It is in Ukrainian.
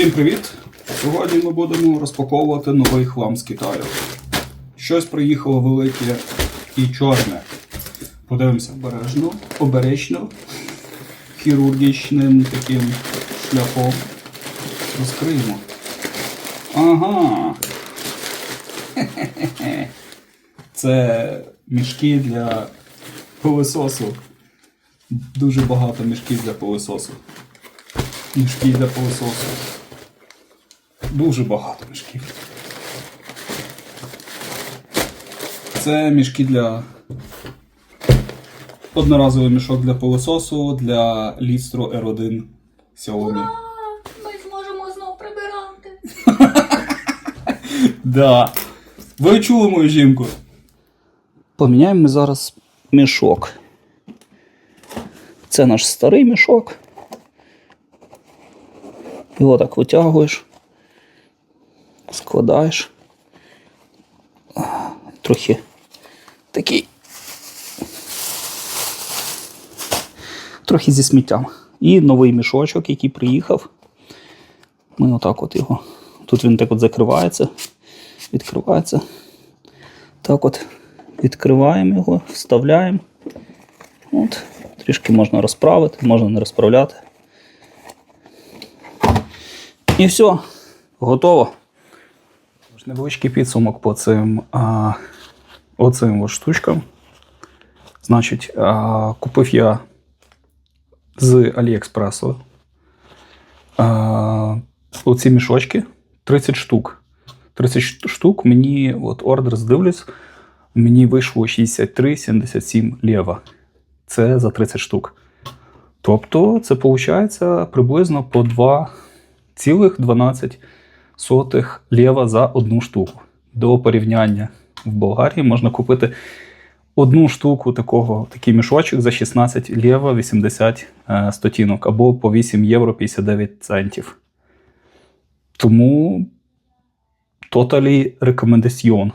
Всім привіт! Сьогодні ми будемо розпаковувати новий хлам з Китаю. Щось приїхало велике і чорне. Подивимося обережно, обережно, хірургічним таким шляхом. Розкриємо. Ага. Хе-хе-хе. Це мішки для пилососу. Дуже багато мішків для пилососу. Мішки для пилососу. Дуже багато мішків. Це мішки для. Одноразовий мішок для пилососу для Listro R1 Xiaomi. Ура! Ми зможемо знов прибирати. Да. Ви чули мою жінку? Поміняємо ми зараз мішок. Це наш старий мішок. Його так витягуєш, складаєш. Трохи такий. Трохи зі сміттям. І новий мішочок, який приїхав. Ми отак от його. Тут він так от закривається, відкривається. Так от відкриваємо його, вставляємо. От, трішки можна розправити, можна не розправляти. І все, готово. Тож Невеличкий підсумок по цим, а, оцим от штучкам. Значить, а, купив я з Аліекспресу а, оці мішочки 30 штук. 30 штук мені от ордер здивлюсь, мені вийшло 63,77 лєва. Це за 30 штук. Тобто це виходить приблизно по 2,12 лєва за одну штуку. До порівняння в Болгарії можна купити одну штуку такого, такий мішочок за 16 лєва 80 е, стотінок або по 8 євро 59 центів. Тому totally recommendation.